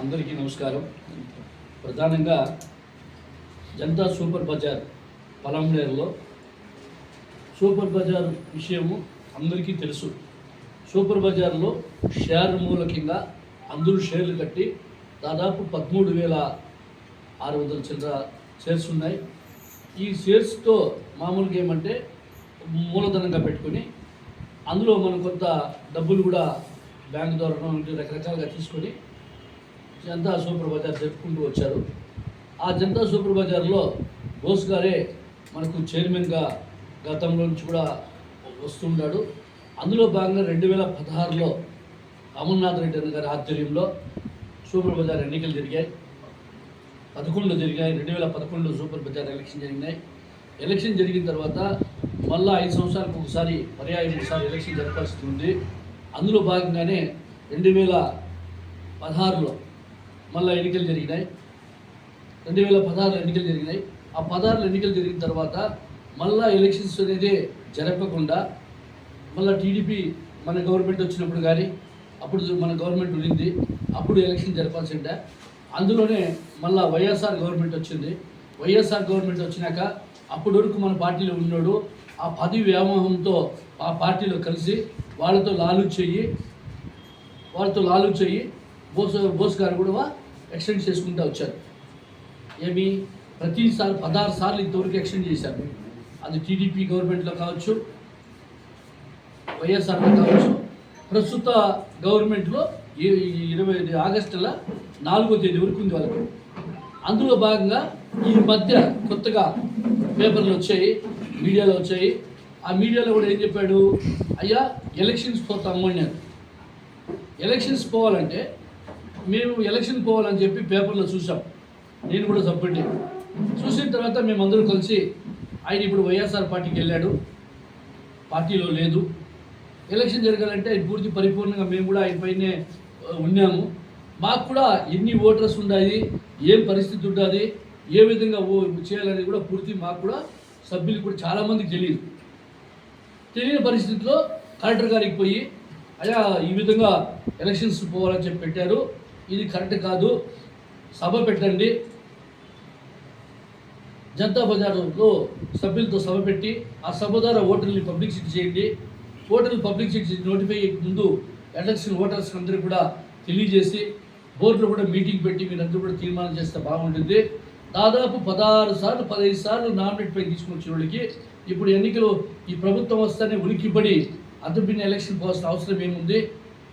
అందరికీ నమస్కారం. ప్రధానంగా జనతా సూపర్ బజార్ పలంనేరులో సూపర్ బజార్ విషయము అందరికీ తెలుసు. సూపర్ బజార్లో షేర్ మూలకంగా అందరూ షేర్లు కట్టి దాదాపు పదమూడు వేల ఆరు వందల చిల్లర షేర్స్ ఉన్నాయి. ఈ షేర్స్తో మామూలుగా ఏమంటే మూలధనంగా పెట్టుకొని అందులో మనం కొంత డబ్బులు కూడా బ్యాంక్ ద్వారా రకరకాలుగా తీసుకొని జనతా సూపర్ బజార్ జరుపుకుంటూ వచ్చారు. ఆ జనతా సూపర్ బజార్లో బోస్ గారే మనకు చైర్మన్గా గతంలో నుంచి కూడా వస్తుంటాడు. అందులో భాగంగా రెండు వేల పదహారులో అమర్నాథ్ రెడ్డి అన్న గారి ఆధ్వర్యంలో సూపర్ బజార్ ఎన్నికలు జరిగాయి. పదకొండులో జరిగాయి రెండు వేల పదకొండులో సూపర్ బజార్ ఎలక్షన్ జరిగినాయి. ఎలక్షన్ జరిగిన తర్వాత మళ్ళా ఐదు సంవత్సరాలకు ఒకసారి పర్యాయం ఒకసారి ఎలక్షన్ జరపాల్సి ఉంది. అందులో భాగంగానే రెండు వేల పదహారులో మళ్ళీ ఎన్నికలు జరిగినాయి. రెండు వేల పదహారులో ఎన్నికలు జరిగినాయి. ఆ పదహారులో ఎన్నికలు జరిగిన తర్వాత మళ్ళా ఎలక్షన్స్ అనేది జరపకుండా మళ్ళీ టీడీపీ మన గవర్నమెంట్ వచ్చినప్పుడు కానీ అప్పుడు మన గవర్నమెంట్ ఉండింది అప్పుడు ఎలక్షన్ జరపాల్సి ఉండే. అందులోనే మళ్ళా వైఎస్ఆర్ గవర్నమెంట్ వచ్చింది. వైఎస్ఆర్ గవర్నమెంట్ వచ్చినాక అప్పటి వరకు మన పార్టీలో ఉన్నాడు ఆ పది వ్యామోహంతో ఆ పార్టీలో కలిసి వాళ్ళతో లాలు చెయ్యి వాళ్ళతో లాలు చెయ్యి బోస్ బోస్ గారు కూడా ఎక్స్టెండ్ చేసుకుంటూ వచ్చారు. ఏమి ప్రతిసారి పదహారు సార్లు ఇంతవరకు ఎక్స్టెండ్ చేశారు. అది టీడీపీ గవర్నమెంట్లో కావచ్చు వైఎస్ఆర్లో కావచ్చు. ప్రస్తుత గవర్నమెంట్లో ఇరవై ఐదు ఇరవై ఆగస్టులో నాలుగో తేదీ వరకు ఉంది వాళ్ళకు. అందులో భాగంగా ఈ మధ్య కొత్తగా పేపర్లు వచ్చాయి మీడియాలో వచ్చాయి. ఆ మీడియాలో కూడా ఏం చెప్పాడు? అయ్యా ఎలక్షన్స్ పోతాము అన్నారు ఎలక్షన్స్ పోవాలంటే మేము ఎలక్షన్ పోవాలని చెప్పి పేపర్లో చూసాం. నేను కూడా సపోర్ట్ చూసిన తర్వాత మేమందరం కలిసి ఆయన ఇప్పుడు వైఎస్ఆర్ పార్టీకి వెళ్ళాడు. పార్టీలో లేదు. ఎలక్షన్ జరగాలంటే ఆయన పూర్తి పరిపూర్ణంగా మేము కూడా ఆయన పైనే ఉన్నాము. మాకు కూడా ఎన్ని ఓటర్స్ ఉండాలి ఏం పరిస్థితి ఉండాలి ఏ విధంగా ఓ చేయాలని కూడా పూర్తి మాకు కూడా సభ్యులు కూడా చాలామందికి తెలియదు. తెలియని పరిస్థితిలో కలెక్టర్ గారికి పోయి అయ్యా ఈ విధంగా ఎలక్షన్స్ పోవాలని చెప్పి పెట్టారు. ఇది కరెక్ట్ కాదు. సభ పెట్టండి. జనతా బజార్లో సభ్యులతో సభ పెట్టి ఆ సభ ద్వారా ఓటర్ని పబ్లిసిటీ చేయండి. ఓటర్లు పబ్లిసిటీ నోటిఫై ముందు ఎలక్షన్ ఓటర్స్ అందరూ కూడా తెలియజేసి బోర్డులో కూడా మీటింగ్ పెట్టి మీరందరూ కూడా తీర్మానం చేస్తే బాగుంటుంది. దాదాపు పదహారు సార్లు పదహైదు సార్లు నామినేట్ పై తీసుకుని వాళ్ళకి ఇప్పుడు ఎన్నికలు ఈ ప్రభుత్వం వస్తేనే ఉనికిపడి అద్దెపిన్న ఎలక్షన్ పోవాల్సిన అవసరం ఏముంది?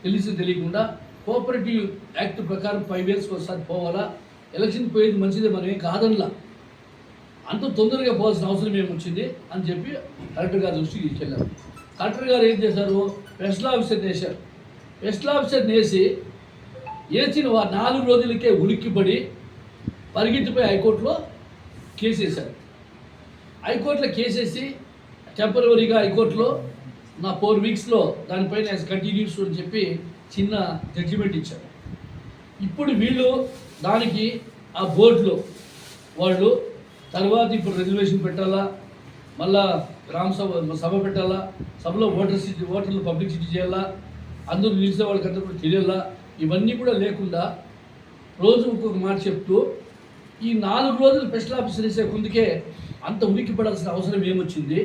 తెలిసి తెలియకుండా కోఆపరేటివ్ యాక్ట్ ప్రకారం ఫైవ్ ఇయర్స్కి ఒకసారి పోవాలా? ఎలక్షన్ పోయేది మంచిదే మనం ఏం కాదనలా. అంత తొందరగా పోవాల్సిన అవసరం ఏమొచ్చింది అని చెప్పి కలెక్టర్ గారి దృష్టికి తీసుకెళ్ళారు కలెక్టర్ గారు ఏం చేశారు? స్పెషల్ ఆఫీసర్ వేశారు. స్పెషల్ ఆఫీసర్ వేసి వేసిన నాలుగు రోజులకే ఉలిక్కిపడి పరిగెత్తిపోయి హైకోర్టులో కేసు వేశారు. హైకోర్టులో కేసు వేసి టెంపరవరీగా హైకోర్టులో నా ఫోర్ వీక్స్లో దానిపైన కంటిన్యూస్ అని చెప్పి చిన్న జడ్జిమెంట్ ఇచ్చారు. ఇప్పుడు వీళ్ళు దానికి ఆ బోర్డులో వాళ్ళు తర్వాత ఇప్పుడు రిజర్వేషన్ పెట్టాలా? మళ్ళా గ్రామ సభ సభ పెట్టాలా? సభలో ఓటర్స్ ఓటర్లు పబ్లిసిటీ చేయాలా? అందరూ నిలిచిన వాళ్ళకంతా కూడా తెలియాలా? ఇవన్నీ కూడా లేకుండా రోజు ఒక్కొక్క మాట చెప్తూ ఈ నాలుగు రోజులు స్పెషల్ ఆఫీసర్ వేసే ముందుకే అంత ఉనికి పడాల్సిన అవసరం ఏమొచ్చింది?